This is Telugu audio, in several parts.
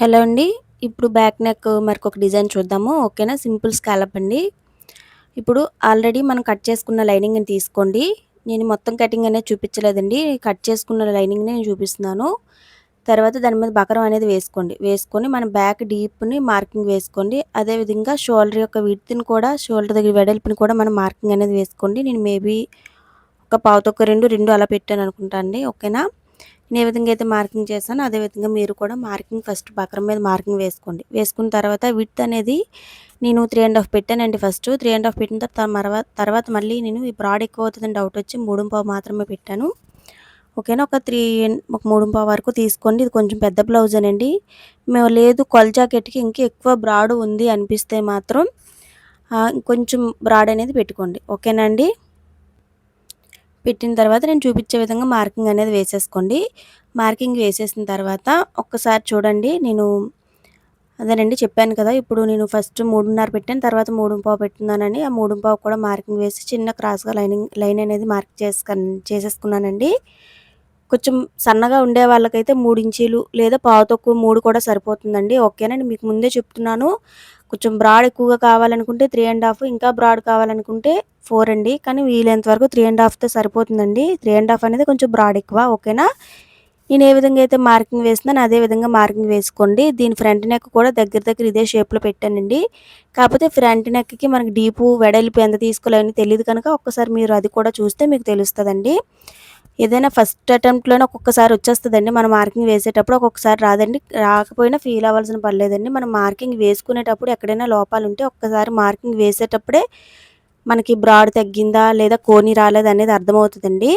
హలో అండి. ఇప్పుడు బ్యాక్ నెక్ మరొక డిజైన్ చూద్దాము. ఓకేనా? సింపుల్ స్కాలప్ అండి. ఇప్పుడు ఆల్రెడీ మనం కట్ చేసుకున్న లైనింగ్ని తీసుకోండి. నేను మొత్తం కటింగ్ అనేది చూపించలేదండి. కట్ చేసుకున్న లైనింగ్ని నేను చూపిస్తున్నాను. తర్వాత దాని మీద బకరం అనేది వేసుకోండి. వేసుకొని మన బ్యాక్ డీప్ని మార్కింగ్ వేసుకోండి. అదేవిధంగా షోల్డర్ యొక్క విడ్త్ని కూడా షోల్డర్ దగ్గర వెడల్పుని కూడా మనం మార్కింగ్ అనేది వేసుకోండి. నేను మేబీ ఒక పావుతొక్క రెండు రెండు అలా పెట్టాను అనుకుంటా అండి. ఓకేనా? నేను ఏ విధంగా అయితే మార్కింగ్ చేశానో అదే విధంగా మీరు కూడా మార్కింగ్ ఫస్ట్ బక్రం మీద మార్కింగ్ వేసుకోండి. వేసుకున్న తర్వాత విత్ అనేది నేను త్రీ అండ్ హాఫ్ పెట్టానండి ఫస్ట్ త్రీ అండ్ హాఫ్ పెట్టిన తర్వాత తర్వాత మళ్ళీ నేను ఈ బ్రాడ్ ఎక్కువ అవుతుందని డౌట్ వచ్చి మూడు పావు మాత్రమే పెట్టాను. ఓకేనా ఒక త్రీ ఒక మూడు పావు వరకు తీసుకోండి. ఇది కొంచెం పెద్ద బ్లౌజ్ అనండి. మేము లేదు కొల్ జాకెట్కి ఇంకా ఎక్కువ బ్రాడ్ ఉంది అనిపిస్తే మాత్రం కొంచెం బ్రాడ్ అనేది పెట్టుకోండి. ఓకేనండి పెట్టిన తర్వాత నేను చూపించే విధంగా మార్కింగ్ అనేది వేసేసుకోండి. మార్కింగ్ వేసేసిన తర్వాత ఒక్కసారి చూడండి. నేను అదేనండి చెప్పాను కదా ఇప్పుడు నేను ఫస్ట్ మూడున్నర పెట్టాను తర్వాత మూడు పావు పెట్టున్నానని ఆ మూడు పావు కూడా మార్కింగ్ వేసి చిన్న క్రాస్గా లైనింగ్ లైన్ అనేది మార్క్ చేసుక చేసేసుకున్నానండి. కొంచెం సన్నగా ఉండే వాళ్ళకైతే మూడు ఇంచీలు లేదా పావు తక్కువ మూడు కూడా సరిపోతుందండి. ఓకేనండి మీకు ముందే చెప్తున్నాను. కొంచెం బ్రాడ్ ఎక్కువగా కావాలనుకుంటే త్రీ అండ్ హాఫ్ ఇంకా బ్రాడ్ కావాలనుకుంటే ఫోర్ అండి. కానీ వీలైనంత వరకు త్రీ అండ్ హాఫ్తో సరిపోతుందండి. త్రీ అండ్ హాఫ్ అనేది కొంచెం బ్రాడ్ ఎక్కువ ఓకేనా? నేను ఏ విధంగా అయితే మార్కింగ్ వేస్తున్నాను అదే విధంగా మార్కింగ్ వేసుకోండి. దీని ఫ్రంట్ నెక్ కూడా దగ్గర దగ్గర ఇదే షేప్లో పెట్టానండి. కాకపోతే ఫ్రంట్ నెక్కి మనకి డీపు వెడల్పు ఎంత తీసుకోలేని తెలియదు కనుక ఒక్కసారి మీరు అది కూడా చూస్తే మీకు తెలుస్తుందండి. ఏదైనా ఫస్ట్ అటెంప్ట్లోనే ఒక్కొక్కసారి వచ్చేస్తుందండి. మనం మార్కింగ్ వేసేటప్పుడు ఒక్కొక్కసారి రాదండి. రాకపోయినా ఫీల్ అవ్వాల్సిన పర్లేదండి మనం మార్కింగ్ వేసుకునేటప్పుడు ఎక్కడైనా లోపాలు ఉంటే ఒక్కసారి మార్కింగ్ వేసేటప్పుడే మనకి బ్రాడ్ తగ్గిందా లేదా కోని రాలేదనేది అర్థమవుతుందండి.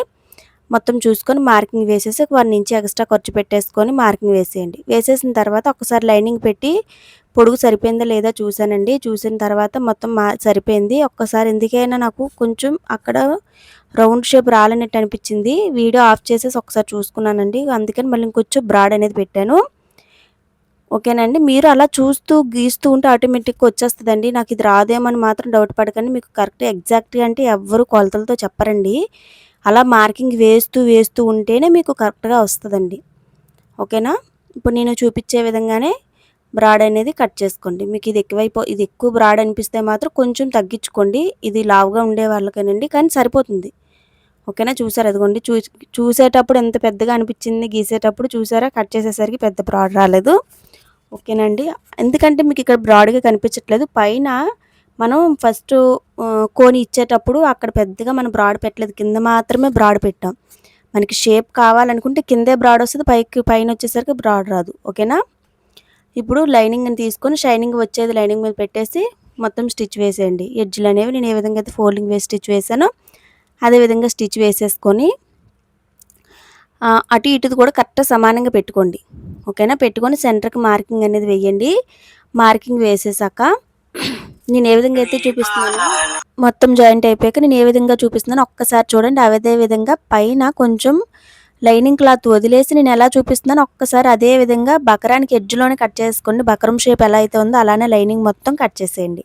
మొత్తం చూసుకొని మార్కింగ్ వేసేసి వన్ ఇంచ్ ఎక్స్ట్రా ఖర్చు పెట్టేసుకొని మార్కింగ్ వేసేయండి. వేసేసిన తర్వాత ఒకసారి లైనింగ్ పెట్టి పొడుగు సరిపోయిందా లేదా చూశానండి. చూసిన తర్వాత మొత్తం మా సరిపోయింది. ఒక్కసారి ఎందుకైనా నాకు కొంచెం అక్కడ రౌండ్ షేప్ రాలనట్టు అనిపించింది. వీడియో ఆఫ్ చేసేసి ఒకసారి చూసుకున్నానండి. అందుకని మళ్ళీ ఇంకొంచెం బ్రాడ్ అనేది పెట్టాను. ఓకేనండి? మీరు అలా చూస్తూ గీస్తూ ఉంటే ఆటోమేటిక్గా వచ్చేస్తుందండి. నాకు ఇది రాదేమని మాత్రం డౌట్ పడకండి. మీకు కరెక్ట్ ఎగ్జాక్ట్గా అంటే ఎవ్వరు కొలతలతో చెప్పరండి. అలా మార్కింగ్ వేస్తూ వేస్తూ ఉంటేనే మీకు కరెక్ట్గా వస్తుందండి. ఓకేనా? ఇప్పుడు నేను చూపించే విధంగానే బ్రాడ్ అనేది కట్ చేసుకోండి. మీకు ఇది ఎక్కువైపో ఇది ఎక్కువ బ్రాడ్ అనిపిస్తే మాత్రం కొంచెం తగ్గించుకోండి. ఇది లావుగా ఉండే వాళ్ళకేనండి. కానీ సరిపోతుంది. ఓకేనా? చూసారు అదిగోండి. చూ చూసేటప్పుడు ఎంత పెద్దగా అనిపించింది గీసేటప్పుడు చూసారా? కట్ చేసేసరికి పెద్ద బ్రాడ్ రాలేదు. ఓకేనండి. ఎందుకంటే మీకు ఇక్కడ బ్రాడ్గా కనిపించట్లేదు. పైన మనం ఫస్ట్ కోని ఇచ్చేటప్పుడు అక్కడ పెద్దగా మనం బ్రాడ్ పెట్టలేదు. కింద మాత్రమే బ్రాడ్ పెట్టాం. మనకి షేప్ కావాలనుకుంటే కిందే బ్రాడ్ వస్తుంది పైకి పైన వచ్చేసరికి బ్రాడ్ రాదు. ఓకేనా? ఇప్పుడు లైనింగ్ని తీసుకొని షైనింగ్ వచ్చేది లైనింగ్ మీద పెట్టేసి మొత్తం స్టిచ్ వేసేయండి. ఎడ్జ్లు అనేవి నేను ఏ విధంగా అయితే ఫోల్డింగ్ వేసి స్టిచ్ వేసానో అదేవిధంగా స్టిచ్ వేసేసుకొని అటు ఇటుది కూడా కరెక్ట్ సమానంగా పెట్టుకోండి. ఓకేనా? పెట్టుకొని సెంటర్కి మార్కింగ్ అనేది వేయండి. మార్కింగ్ వేసేసాక నేను ఏ విధంగా అయితే చూపిస్తున్నాను మొత్తం జాయింట్ అయిపోయాక నేను ఏ విధంగా చూపిస్తున్నాను ఒక్కసారి చూడండి. అదే విధంగా పైన కొంచెం లైనింగ్ క్లాత్ వదిలేసి నేను ఎలా చూపిస్తున్నాను ఒక్కసారి అదే విధంగా బకరానికి ఎడ్జ్లోనే కట్ చేసుకోండి. బకరం షేప్ ఎలా అయితే ఉందో అలానే లైనింగ్ మొత్తం కట్ చేసేయండి.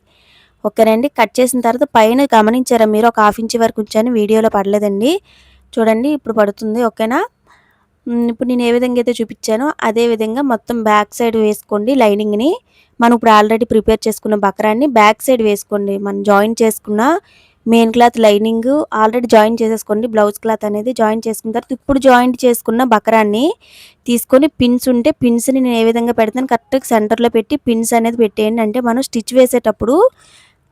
ఓకేనండి కట్ చేసిన తర్వాత పైన గమనించారా? మీరు ఒక హాఫ్ ఇంచ్ వరకు ఉంచాను. వీడియోలో పడలేదండి. చూడండి ఇప్పుడు పడుతుంది. ఓకేనా? ఇప్పుడు నేను ఏ విధంగా అయితే చూపించానో అదే విధంగా మొత్తం బ్యాక్ సైడ్ వేసుకోండి లైనింగ్ని మనం ఇప్పుడు ఆల్రెడీ ప్రిపేర్ చేసుకున్న బకరాన్ని బ్యాక్ సైడ్ వేసుకోండి. మనం జాయిన్ చేసుకున్న main cloth lining already join చేసేసుకోండి. బ్లౌజ్ క్లాత్ అనేది జాయిన్ చేసుకున్న తర్వాత ఇప్పుడు జాయింట్ చేసుకున్న బకరాన్ని తీసుకొని పిన్స్ ఉంటే పిన్స్ని నేను ఏ విధంగా పెడతాను కరెక్ట్గా సెంటర్లో పెట్టి పిన్స్ అనేది పెట్టేయండి. అంటే మనం స్టిచ్ వేసేటప్పుడు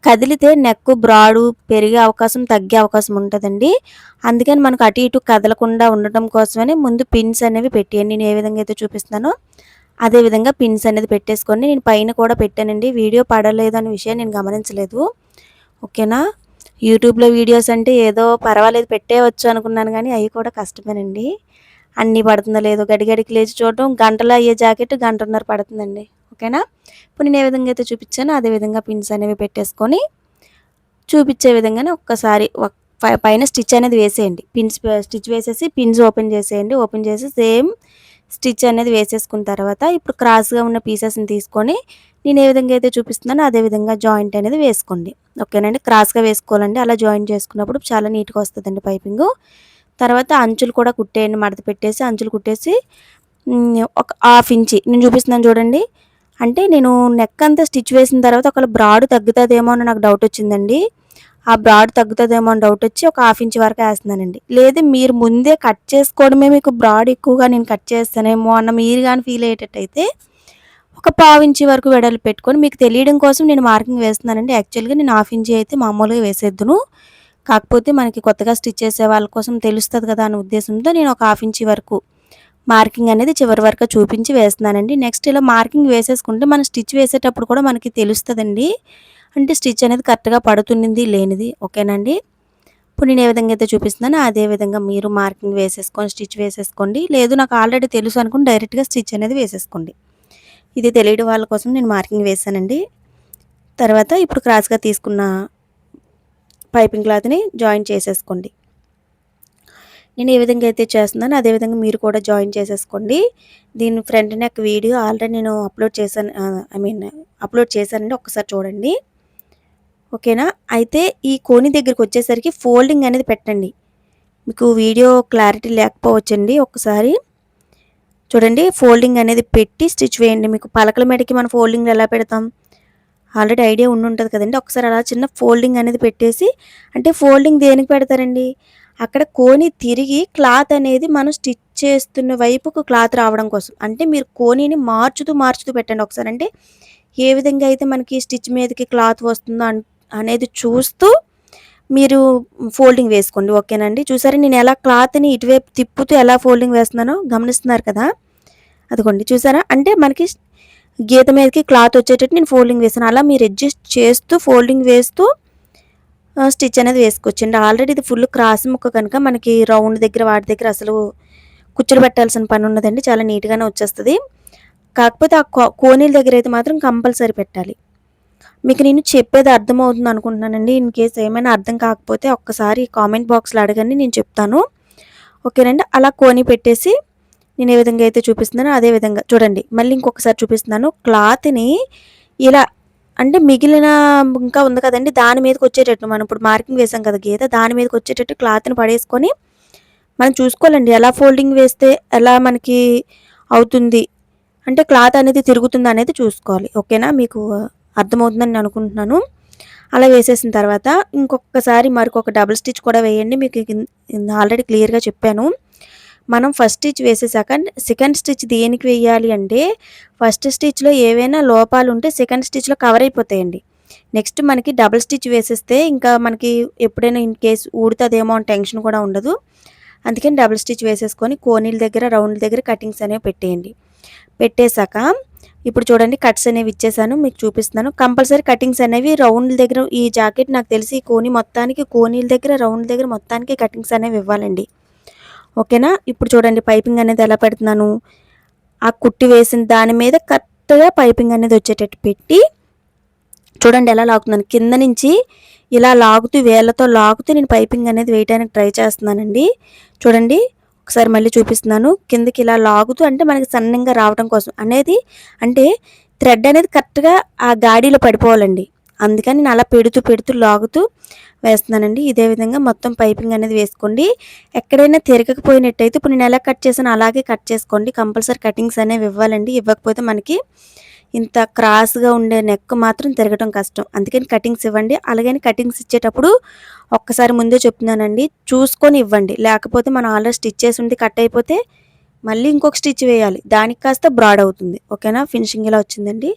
కదిలితే నెక్ బ్రాడు పెరిగే అవకాశం తగ్గే అవకాశం ఉంటుందండి. అందుకని మనకు అటు ఇటు కదలకుండా ఉండటం కోసమని ముందు పిన్స్ అనేవి పెట్టేయండి. నేను ఏ విధంగా అయితే చూపిస్తున్నానో అదే విధంగా పిన్స్ అనేది పెట్టేసుకొని నేను పైన కూడా పెట్టానండి. వీడియో పడలేదు అనే విషయం నేను గమనించలేదు. ఓకేనా? యూట్యూబ్లో వీడియోస్ అంటే ఏదో పర్వాలేదు పెట్టేవచ్చు అనుకున్నాను కానీ అవి కూడా కష్టమేనండి. అన్నీ పడుతుందో లేదో గడిగడికి లేచి చూడటం గంటలో అయ్యే జాకెట్ గంటన్నర పడుతుందండి. ఓకేనా? ఇప్పుడు నేను ఏ విధంగా అయితే చూపించానో అదే విధంగా పిన్స్ అనేవి పెట్టేసుకొని చూపించే విధంగానే ఒక్కసారి పైన స్టిచ్ అనేది వేసేయండి. పిన్స్ స్టిచ్ వేసేసి పిన్స్ ఓపెన్ చేసేయండి. ఓపెన్ చేసి సేమ్ స్టిచ్ అనేది వేసేసుకున్న తర్వాత ఇప్పుడు క్రాస్గా ఉన్న పీసెస్ని తీసుకొని నేను ఏ విధంగా అయితే చూపిస్తున్నానో అదే విధంగా జాయింట్ అనేది వేసుకోండి. ఓకేనండి? క్రాస్గా వేసుకోవాలండి. అలా జాయింట్ చేసుకున్నప్పుడు చాలా నీట్గా వస్తుందండి పైపింగు తర్వాత అంచులు కూడా కుట్టేయండి మడత పెట్టేసి అంచులు కుట్టేసి ఒక హాఫ్ ఇంచి. నేను చూపిస్తున్నాను చూడండి. అంటే నేను నెక్ అంతా స్టిచ్ వేసిన తర్వాత ఒకవేళ బ్రాడ్ తగ్గుతుందేమో అని నాకు డౌట్ వచ్చిందండి. ఆ బ్రాడ్ తగ్గుతుందేమో అని డౌట్ వచ్చి ఒక హాఫ్ ఇంచ్ వరకు వేస్తున్నానండి. లేదు మీరు ముందే కట్ చేసుకోవడమే మీకు బ్రాడ్ ఎక్కువగా నేను కట్ చేస్తానేమో అన్న మీరు కానీ ఫీల్ అయ్యేటట్టయితే ఒక పావు ఇంచి వరకు వెడలు పెట్టుకొని మీకు తెలియడం కోసం నేను మార్కింగ్ వేస్తున్నానండి. యాక్చువల్గా నేను హాఫ్ ఇంచి అయితే మామూలుగా వేసేద్దును. కాకపోతే మనకి కొత్తగా స్టిచ్ చేసే వాళ్ళ కోసం తెలుస్తుంది కదా అనే ఉద్దేశంతో నేను ఒక హాఫ్ ఇంచి వరకు మార్కింగ్ అనేది చివరి వరకు చూపించి వేస్తున్నానండి. నెక్స్ట్ ఇలా మార్కింగ్ వేసేసుకుంటే మనం స్టిచ్ వేసేటప్పుడు కూడా మనకి తెలుస్తుందండి. అంటే స్టిచ్ అనేది కరెక్ట్గా పడుతుంది లేనిది ఓకేనండి? ఇప్పుడు నేను ఏ విధంగా అయితే చూపిస్తున్నానో అదే విధంగా మీరు మార్కింగ్ వేసేసుకొని స్టిచ్ వేసేసుకోండి. లేదు నాకు ఆల్రెడీ తెలుసు అనుకుని డైరెక్ట్గా స్టిచ్ అనేది వేసేసుకోండి. ఇది తెలియడం వాళ్ళ కోసం నేను మార్కింగ్ వేసానండి తర్వాత ఇప్పుడు క్రాస్గా తీసుకున్న పైపింగ్ క్లాత్ని జాయిన్ చేసేసుకోండి. నేను ఏ విధంగా అయితే చేస్తున్నానో అదే విధంగా మీరు కూడా జాయిన్ చేసేసుకోండి. దీని ఫ్రంట్ నెక్ వీడియో ఆల్రెడీ నేను అప్లోడ్ చేశాను ఐ మీన్ అప్లోడ్ చేశానండి. ఒకసారి చూడండి. ఓకేనా? అయితే ఈ కోని దగ్గరికి వచ్చేసరికి ఫోల్డింగ్ అనేది పెట్టండి. మీకు వీడియో క్లారిటీ లేకపోవచ్చండి ఒకసారి చూడండి ఫోల్డింగ్ అనేది పెట్టి స్టిచ్ వేయండి. మీకు పలకల మీదకి మనం ఫోల్డింగ్ ఎలా పెడతాం? ఆల్రెడీ ఐడియా ఉండి ఉంటుంది కదండి. ఒకసారి అలా చిన్న ఫోల్డింగ్ అనేది పెట్టేసి అంటే ఫోల్డింగ్ దేనికి పెడతారండి? అక్కడ కోని తిరిగి క్లాత్ అనేది మనం స్టిచ్ చేస్తున్న వైపుకు క్లాత్ రావడం కోసం. అంటే మీరు కోనిని మార్చుతూ మార్చుతూ పెట్టండి ఒకసారి. అంటే ఏ విధంగా అయితే మనకి స్టిచ్ మీదకి క్లాత్ వస్తుందో అన్- అనేది చూస్తూ మీరు ఫోల్డింగ్ వేసుకోండి. ఓకేనండి చూసారా? నేను ఎలా క్లాత్ని ఇటువైపు తిప్పుతూ ఎలా ఫోల్డింగ్ వేస్తున్నానో గమనిస్తున్నారు కదా? అదిగోండి. చూసారా? అంటే మనకి గీత మీదకి క్లాత్ వచ్చేటట్టు నేను ఫోల్డింగ్ వేసాను అలా మీరు అడ్జస్ట్ చేస్తూ ఫోల్డింగ్ వేస్తూ స్టిచ్ అనేది వేసుకోవచ్చండి. ఆల్రెడీ ఇది ఫుల్ క్రాస్ ముక్క కనుక మనకి రౌండ్ దగ్గర వాటి దగ్గర అసలు కుచ్చులు పెట్టాల్సిన పని ఉన్నదండి. చాలా నీట్గానే వచ్చేస్తుంది. కాకపోతే ఆ కో- కోనీల దగ్గర అయితే మాత్రం కంపల్సరీ పెట్టాలి. మీకు నేను చెప్పేది అర్థమవుతుంది అనుకుంటున్నానండి. ఇన్ కేస్ ఏమైనా అర్థం కాకపోతే ఒక్కసారి కామెంట్ బాక్స్లో అడగండి నేను చెప్తాను. ఓకేనండి? అలా కోని పెట్టేసి నేను ఏ విధంగా అయితే చూపిస్తున్నానో అదే విధంగా. చూడండి మళ్ళీ ఇంకొకసారి చూపిస్తున్నాను. క్లాత్ని ఇలా అంటే మిగిలిన ఇంకా ఉంది కదండి దాని మీదకి వచ్చేటట్టు మనం ఇప్పుడు మార్కింగ్ వేసాం కదా గీత దాని మీదకి వచ్చేటట్టు క్లాత్ని పడేసుకొని మనం చూసుకోవాలండి. ఎలా ఫోల్డింగ్ వేస్తే ఎలా మనకి అవుతుంది అంటే క్లాత్ అనేది తిరుగుతుంది అనేది చూసుకోవాలి. ఓకేనా? మీకు అర్థమవుతుందని నేను అనుకుంటున్నాను. అలా వేసేసిన తర్వాత ఇంకొకసారి మరొక డబుల్ స్టిచ్ కూడా వేయండి. మీకు ఆల్రెడీ క్లియర్గా చెప్పాను. మనం ఫస్ట్ స్టిచ్ వేసేసాక సెకండ్ స్టిచ్ దేనికి వేయాలి అంటే ఫస్ట్ స్టిచ్లో ఏవైనా లోపాలు ఉంటే సెకండ్ స్టిచ్లో కవర్ అయిపోతాయండి. నెక్స్ట్ మనకి డబుల్ స్టిచ్ వేసేస్తే ఇంకా మనకి ఎప్పుడైనా ఇన్ కేస్ ఊడుతుందేమో అని టెన్షన్ కూడా ఉండదు. అందుకని డబుల్ స్టిచ్ వేసేసుకొని కోనీల దగ్గర రౌండ్ దగ్గర కటింగ్స్ అనేవి పెట్టేయండి. పెట్టేశాక ఇప్పుడు చూడండి కట్స్ అనేవి ఇచ్చేసాను మీకు చూపిస్తున్నాను. కంపల్సరీ కటింగ్స్ అనేవి రౌండ్ దగ్గర ఈ జాకెట్ నాకు తెలిసి కోని మొత్తానికి కోనీల దగ్గర రౌండ్ దగ్గర మొత్తానికి కటింగ్స్ అనేవి ఇవ్వాలండి. ఓకేనా? ఇప్పుడు చూడండి పైపింగ్ అనేది ఎలా పెడుతున్నాను? ఆ కుట్టి వేసిన దాని మీద కరెక్ట్గా పైపింగ్ అనేది వచ్చేటట్టు పెట్టి చూడండి ఎలా లాగుతున్నాను. కింద నుంచి ఇలా లాగుతూ వేళ్ళతో లాగుతూ నేను పైపింగ్ అనేది వేయడానికి ట్రై చేస్తున్నానండి. చూడండి ఒకసారి మళ్ళీ చూపిస్తున్నాను. కిందకి ఇలా లాగుతూ అంటే మనకి సన్నంగా రావడం కోసం అనేది అంటే థ్రెడ్ అనేది కరెక్ట్గా ఆ గాడిలో పడిపోవాలండి. అందుకని నేను అలా పెడుతూ పెడుతూ లాగుతూ వేస్తున్నానండి. ఇదే విధంగా మొత్తం పైపింగ్ అనేది వేసుకోండి. ఎక్కడైనా తిరగకపోయినట్టయితే ఇప్పుడు నేను ఎలా కట్ చేసాను అలాగే కట్ చేసుకోండి. కంపల్సరీ కటింగ్స్ అనేవి ఇవ్వాలండి. ఇవ్వకపోతే మనకి ఇంత క్రాస్గా ఉండే నెక్ మాత్రం తిరగడం కష్టం. అందుకని కటింగ్స్ ఇవ్వండి. అలాగని కటింగ్స్ ఇచ్చేటప్పుడు ఒక్కసారి ముందే చెప్తున్నానండి. చూసుకొని ఇవ్వండి. లేకపోతే మనం ఆల్రెడీ స్టిచ్ చేసి ఉండి కట్ అయిపోతే మళ్ళీ ఇంకొక స్టిచ్ వేయాలి. దానికి కాస్త బ్రాడ్ అవుతుంది. ఓకేనా? ఫినిషింగ్ ఇలా వచ్చిందండి.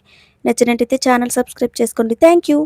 నచ్చినట్టయితే ఛానల్ సబ్స్క్రైబ్ చేసుకోండి. Thank you.